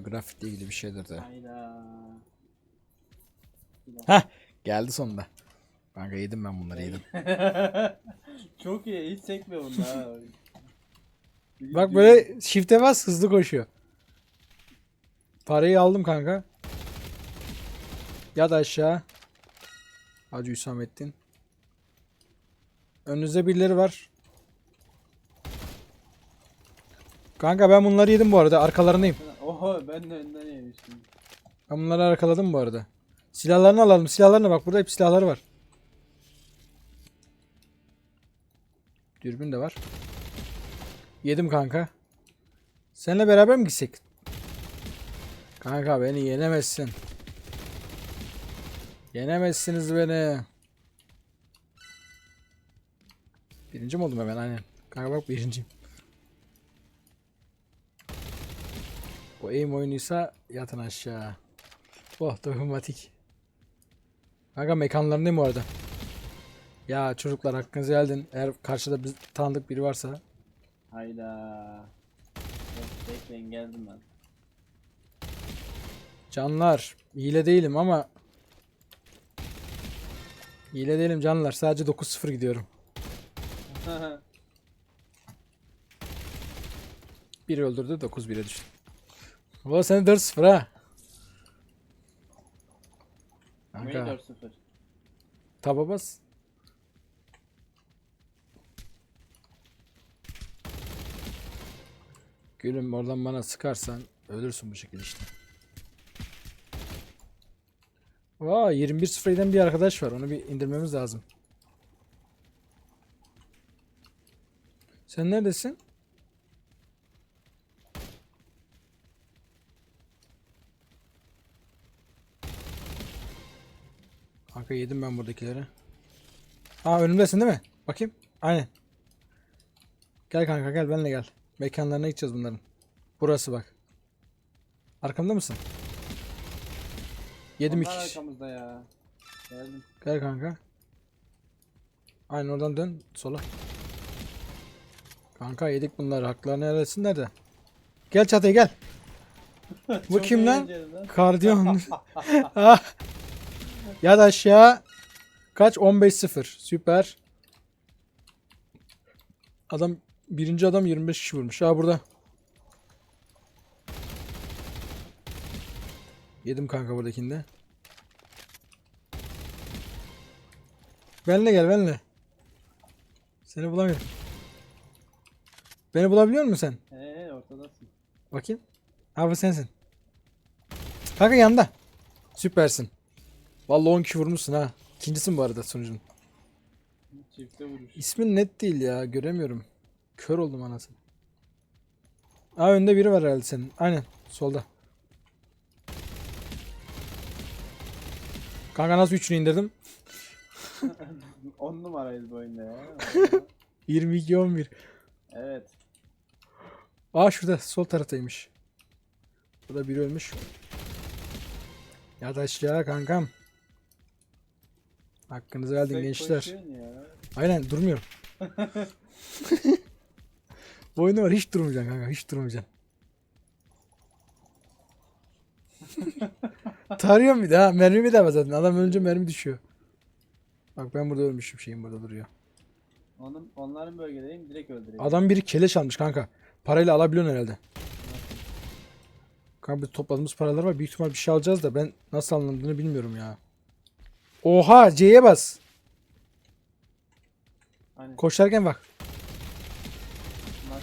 Grafikle ilgili bir şeydir de. Hayda. Heh geldi sonunda. Kanka yedim ben bunları yedim. Çok iyi. Hiç sekmiyor bunda ha. Bak böyle shift'e bas hızlı koşuyor. Parayı aldım kanka. Yat aşağı. Hacı Hüsamettin. Önünüzde birileri var. Kanka ben bunları yedim bu arada. Arkalarındayım. Oho ben de önden yemiştim. Ben bunları arkaladım bu arada. Silahlarını alalım. Silahlarına bak. Burada hep silahları var. Dürbün de var. Yedim kanka. Seninle beraber mi gitsek? Kanka beni yenemezsin. Yenemezsiniz beni. Birinci mi oldum hemen aynen. Kanka bak birinciyim. Bu aim oyunuysa yatın aşağı. Oh dokunmatik. Kanka mekanlarındayım bu arada. Ya çocuklar hakkınızı geldin. Eğer karşıda bir tanıdık biri varsa. Hayda. Bekleyin geldim ben. Canlar. Hile değilim ama. Hile değilim canlar. Sadece 9-0 gidiyorum. Biri öldürdü 9-1'e düştüm. Bu seni 4-0 ha. Neyi Kanka 4-0? taba bas. Gülüm oradan bana sıkarsan ölürsün bu şekilde işte. Vay 21 giden bir arkadaş var. Onu bir indirmemiz lazım. Sen neredesin? Kanka yedim ben buradakileri. Aa önümdesin değil mi? Bakayım. Aynen. Gel kanka gel benimle gel. Mekanlarına gideceğiz bunların. Burası bak. Arkamda mısın? Yedim iki Onlar kişi. arkamızda ya. Geldim. Gel kanka. Aynen oradan dön sola. Kanka yedik bunları. Haklarını helal etsinler de. Gel çatıya gel. Bu Çok kim lan? eğlenceli lan. Kardiyon. ah. Yat aşağı. Kaç? 15-0. Süper. Adam birinci adam 25 kişi vurmuş. Ha burada. Yedim kanka buradakinde. Benle gel benle. Seni bulamıyorum. Beni bulabiliyor musun sen? Ee ortadasın. Bakayım. Ha bu sensin. Kanka yanda. Süpersin. Vallahi 10 kişi vurmuşsun ha. İkincisin bu arada sonucun. Çifte vuruş. İsmin net değil ya. Göremiyorum. Kör oldum anasını. Aa önde biri var herhalde senin. Aynen. Solda. Kanka nasıl üçünü indirdim? 10 numarayız bu oyunda ya. 22 11. evet. Aa şurada sol taraftaymış. Burada biri ölmüş. Ya da aşağı kankam. Hakkınızı verdin gençler. Aynen durmuyorum. Bu oyunda var hiç durmayacaksın kanka hiç durmayacaksın. Tarıyorum bir daha mermi bir daha zaten adam ölünce mermi düşüyor. Bak ben burada ölmüşüm şeyim burada duruyor. Onun, onların bölgedeyim direkt öldüreyim. Adam biri keleş almış kanka. Parayla alabiliyorsun herhalde. Kanka biz topladığımız paralar var. Büyük ihtimal bir şey alacağız da ben nasıl alındığını bilmiyorum ya. Oha C'ye bas. Hani Koşarken bak. bunlar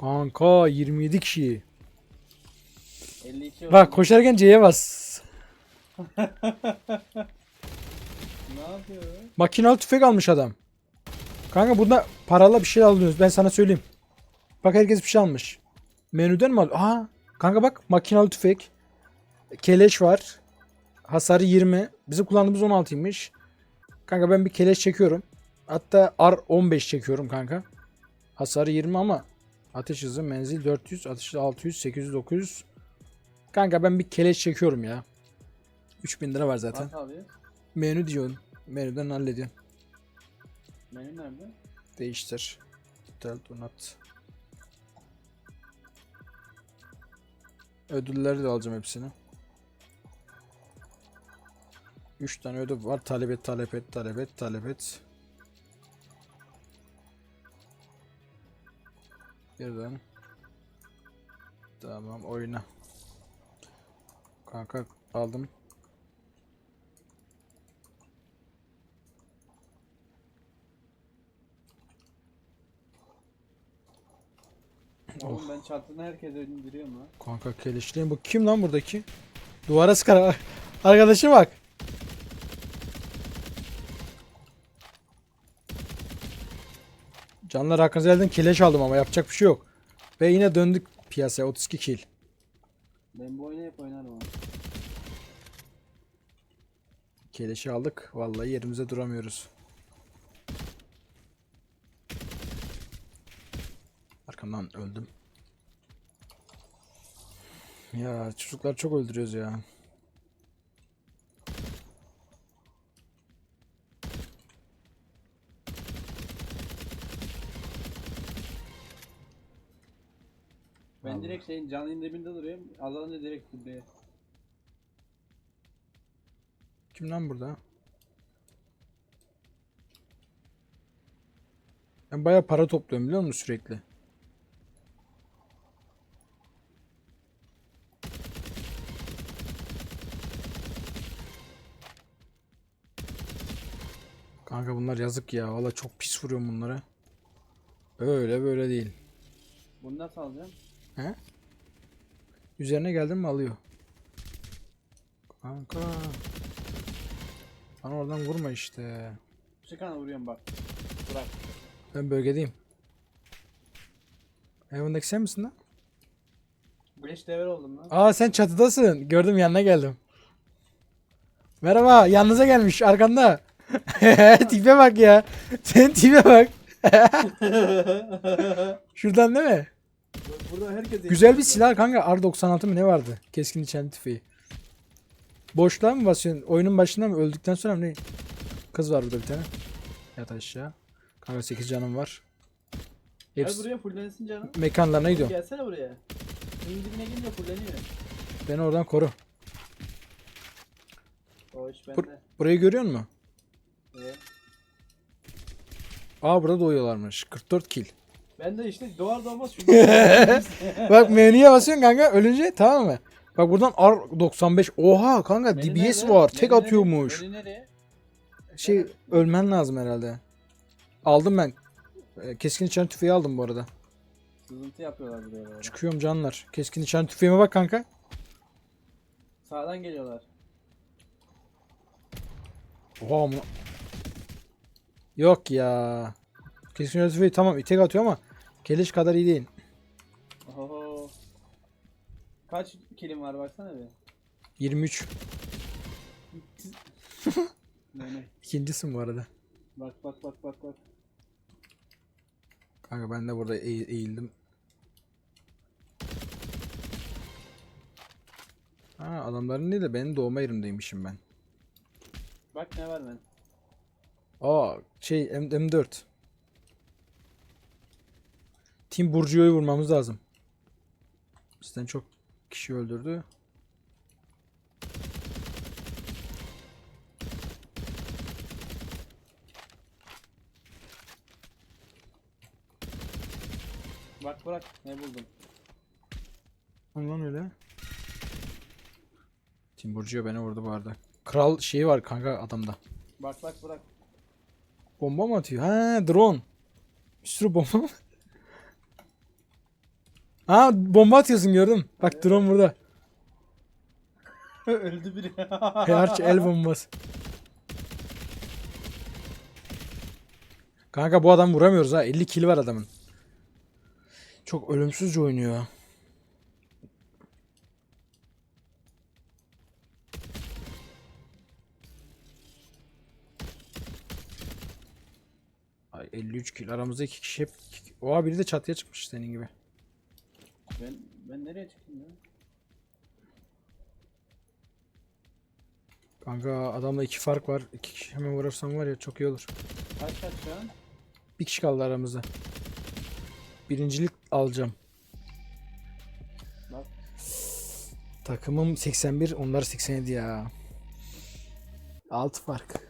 Kanka 27 kişi. 52 Bak oldu. koşarken C'ye bas. Ne yapıyor? Makinalı tüfek almış adam. Kanka bunda paralı bir şey alıyoruz. Ben sana söyleyeyim. Bak herkes bir şey almış. Menüden mi al? Aa, kanka bak makinalı tüfek. Keleş var. Hasarı 20. Bizim kullandığımız 16'ymış. Kanka ben bir keleş çekiyorum. Hatta R15 çekiyorum kanka. Hasarı 20 ama ateş hızı menzil 400, atış hızı 600, 800, 900. Kanka ben bir keleş çekiyorum ya. 3000 lira var zaten. Alıyor? Menü diyorsun. Menüden hallediyorsun. Menü nerede? Değiştir. Del donat. Ödülleri de alacağım hepsini. 3 tane ödül var. Talep et, talep et, talep et, talep et. Birden. Tamam oyna. Kanka aldım. Oğlum ben çatını herkese indiriyorum lan. Kanka keleşliyim. Bu kim lan buradaki? Duvara sıkar. Arkadaşım bak. Canlar hakkınızı elden keleş aldım ama yapacak bir şey yok. Ve yine döndük piyasaya 32 kill. Ben bu oyunu hep oynarım ama. Keleşi aldık. Vallahi yerimize duramıyoruz. Arkamdan öldüm. Ya çocuklar çok öldürüyoruz ya. Şeyin canlı dibinde duruyorum. Azalınca direkt kulübeye. Kim lan burada? Ben bayağı para topluyorum biliyor musun sürekli? Kanka bunlar yazık ya. Valla çok pis vuruyorum bunlara. Öyle böyle değil. Bunu nasıl alacağım? He? Üzerine geldim mi alıyor. Kanka. Bana oradan vurma işte. Çıkana vuruyorum bak. Bırak. Ben bölgedeyim. Evindeki sen misin lan? Güneş devre oldum lan. Aa sen çatıdasın. Gördüm yanına geldim. Merhaba. Yanınıza gelmiş arkanda. tipe bak ya. Senin tipe bak. Şuradan değil mi? Burada herkes Güzel bir silah kanka. R96 mı ne vardı? Keskin nişancı tüfeği. Boşluğa mı basıyorsun? Oyunun başında mı? Öldükten sonra mı ne? Kız var burada bir tane. Yat aşağı. Kanka 8 canım var. Gel Hepsi buraya fullensin canım. mekanlarına gidiyorum. Gelsene buraya. Senin dibine fulleniyor. Beni oradan koru. O iş Bur- bende. burayı görüyor musun? Evet. Aa burada doğuyorlarmış. 44 kill. Ben de işte doğar doğmaz şu Bak menüye basıyorsun kanka ölünce tamam mı? Bak buradan R95. Oha kanka DBS var. Tek atıyormuş. Beni nereye? Şey ölmen lazım herhalde. Aldım ben. Ee, Keskin nişan tüfeği aldım bu arada. Sızıntı yapıyorlar buraya böyle. Çıkıyorum canlar. Keskin nişan tüfeğime bak kanka. Sağdan geliyorlar. Oha ama. Yok ya. Nişan tüfeği tamam tek atıyor ama keleş kadar iyi değil. Oho. Kaç kilim var baksana bir. 23. Ne ne? İkincisin bu arada. Bak bak bak bak bak. Kanka ben de burada eğ- eğildim. Ha adamların değil de benim doğma yerimdeymişim ben. Bak ne var ben. Aa şey M- M4. Team Burcu'yu vurmamız lazım. Bizden çok kişi öldürdü. Bak bırak ne buldum. Lan öyle. Team Burcu beni vurdu bu arada. Kral şeyi var kanka adamda. Bak bak bırak. Bomba mı atıyor? Ha drone. Bir sürü bomba mı? Ha bomba atıyorsun gördüm. Bak drone burada. Öldü biri. Her el bombası. Kanka bu adam vuramıyoruz ha. 50 kill var adamın. Çok ölümsüzce oynuyor. Ay 53 kill. Aramızda iki kişi hep... Oha biri de çatıya çıkmış senin gibi. Ben ben nereye çıktım ya? Kanka adamla iki fark var. İki kişi hemen vurursam var ya çok iyi olur. Kaç kaç şu an? Bir kişi kaldı aramızda. Birincilik alacağım. Bak. Takımım 81, onlar 87 ya. 6 fark.